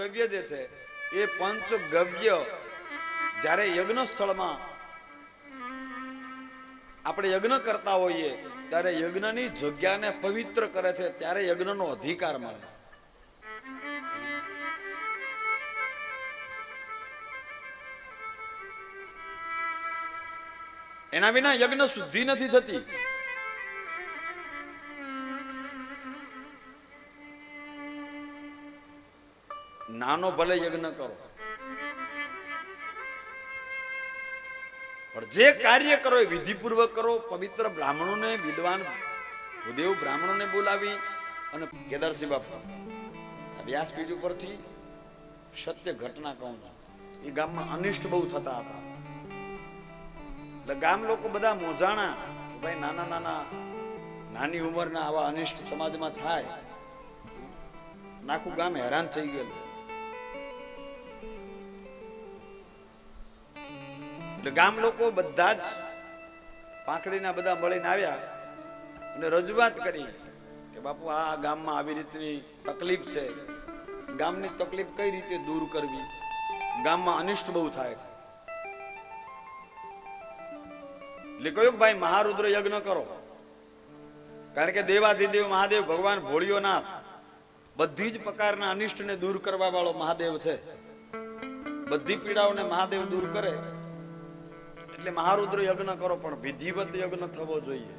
ગવ્ય જે છે, એ પંચ ગવ્ય જ્યારે યજ્ઞ સ્થળમાં આપણે યજ્ઞ કરતા હોઈએ, ત્યારે યજ્ઞની જગ્યાને પવિત્ર કરે છે, ત્યારે યજ્ઞનો અધિકાર મળે એના વિના યજ્ઞ શુદ્ધિ નથી થતી. નાનો ભલે યજ્ઞ કરો. પણ જે કાર્ય કરો એ વિધિપૂર્વક કરો, પવિત્ર બ્રાહ્મણોને વિદ્વાન ભૂદેવ બ્રાહ્મણોને બોલાવી અને કેદારસિંહ બાપા વ્યાસપીઠ ઉપરથી સત્ય ઘટના કહું છું. એ ગામમાં અનિષ્ટ બહુ થતા હતા. એટલે ગામ લોકો બધા મોજાણા ભાઈ નાના નાના નાની ઉંમરના આવા અનિષ્ટ સમાજમાં થાય. નાખું ગામ હેરાન થઈ ગયેલું. એટલે ગામ લોકો બધા જ પાંખડીના બધા મળીને આવ્યા અને રજૂઆત કરી કે બાપુ, આ ગામમાં આવી રીતની તકલીફ છે. ગામની તકલીફ કઈ રીતે દૂર કરવી? ગામમાં અનિષ્ટ બહુ થાય છે. એટલે કહ્યું ભાઈ, મહારુદ્ર યજ્ઞ કરો. કારણ કે દેવાધિદેવ મહાદેવ ભગવાન ભોળિયોનાથ બધી જ પ્રકારના અનિષ્ટને દૂર કરવા વાળો મહાદેવ છે. બધી પીડાઓને મહાદેવ દૂર કરે. એટલે મહારુદ્ર યજ્ઞ કરો, પણ વિધિવત યજ્ઞ થવો જોઈએ.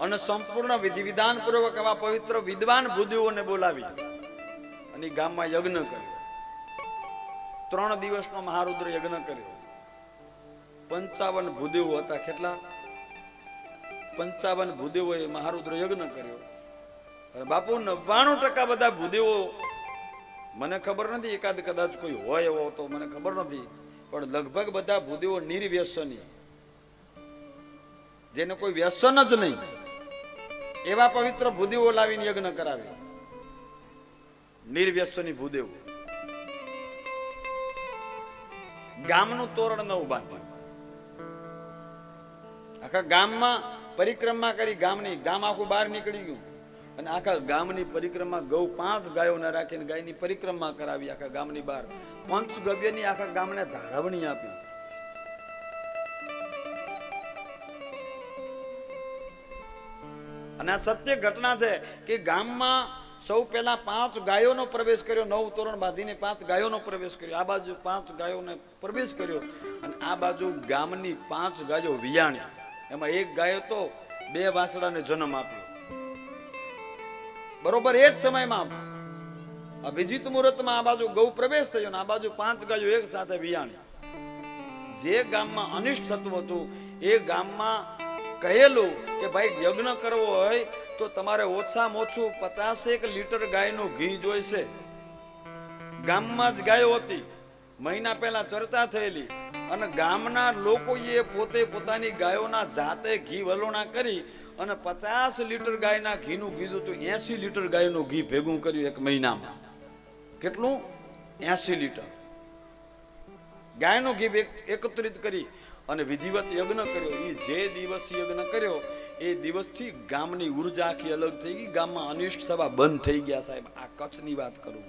અને સંપૂર્ણ વિધિ વિધાન પૂર્વક એવા પવિત્ર વિદ્વાન ભૂદેવોને બોલાવી અને ગામમાં યજ્ઞ કર્યો. ત્રણ દિવસનો મહારુદ્ર યજ્ઞ કર્યો. પંચાવન ભૂદેવો હતા, કેટલા? પંચાવન ભૂદેવોએ મહારુદ્ર યજ્ઞ કર્યો. બાપુ, નવ્વાણું ટકા બધા ભૂદેવો મને ખબર નથી એકાદ કદાચ કોઈ હોય એવો તો મને ખબર નથી. પણ લગભગ બધા ભૂદેવો નિર્વ્યસની. જેને કોઈ વ્યસન જ નહીં. એવા પવિત્ર ભૂદેવો લાવીને યજ્ઞ કરાવે. નિર્વ્યસની ભૂદેવો. ગામનું તોરણ નવું બાંધ્યું. આખા ગામમાં પરિક્રમા કરી ગામની ગામ આખું બહાર નીકળી ગયું. અને આખા ગામની પરિક્રમા ગૌ પાંચ ગાયોને રાખીને ગાયની પરિક્રમા કરાવી આખા ગામની બહાર. પંચ ગવ્યની આખા ગામને ધારવણી આપી. અને આ સત્ય ઘટના છે કે ગામમાં સૌ પહેલા પાંચ ગાયોનો પ્રવેશ કર્યો, નવ તોરણ બાંધીને પાંચ ગાયોનો પ્રવેશ કર્યો. આ બાજુ પાંચ ગાયોને પ્રવેશ કર્યો અને આ બાજુ ગામની પાંચ ગાયો વિયાણી. એમાં એક ગાયો તો બે વાસડાને જન્મ આપ્યો. બરોબર, એ જ સમયમાં અભિજીત મુહૂર્તમાં આ બાજુ ગૌ પ્રવેશ થયો ને આ બાજુ પાંચ ગાયો એક સાથે વિયાણી. જે ગામમાં અનિષ્ટ થતું હતું, એ ગામમાં કહેલું કે ભાઈ, યજ્ઞ કરવો હોય તો તમારે ઓછામાં ઓછું પચાસેક લીટર ગાયનું ઘી જોઈશે. ગામમાં જ ગાયો હતી. મહિના પહેલા ચર્ચા થયેલી અને ગામના લોકોએ પોતે પોતાની ગાયોના જાતે ઘી વલોણા કરી અને પચાસ લીટર ગાયના ઘીનું કીધું તો એસી લીટર ગાયનું ઘી ભેગું કર્યું એક મહિનામાં. કેટલું? એસી લીટર. ગાયનું ઘી એકત્રિત કરી અને વિધિવત યજ્ઞ કર્યો. એ જે દિવસથી યજ્ઞ કર્યો, એ દિવસથી ગામની ઊર્જા આખી અલગ થઈ ગઈ. ગામમાં અનિષ્ટ થવા બંધ થઈ ગયા સાહેબ. આ કચ્છની વાત કરું.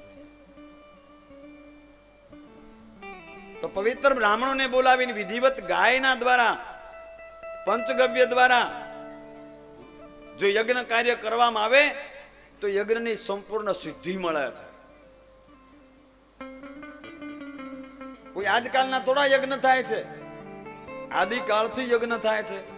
તો પવિત્ર બ્રાહ્મણોને બોલાવીને વિધિવત ગાયના દ્વારા, પંચગવ્ય દ્વારા જો યજ્ઞ કાર્ય કરવામાં આવે, તો યજ્ઞની સંપૂર્ણ સિદ્ધિ મળે છે. કોઈ આજકાલના થોડા યજ્ઞ થાય છે. આદિકાળથી યજ્ઞ થાય છે.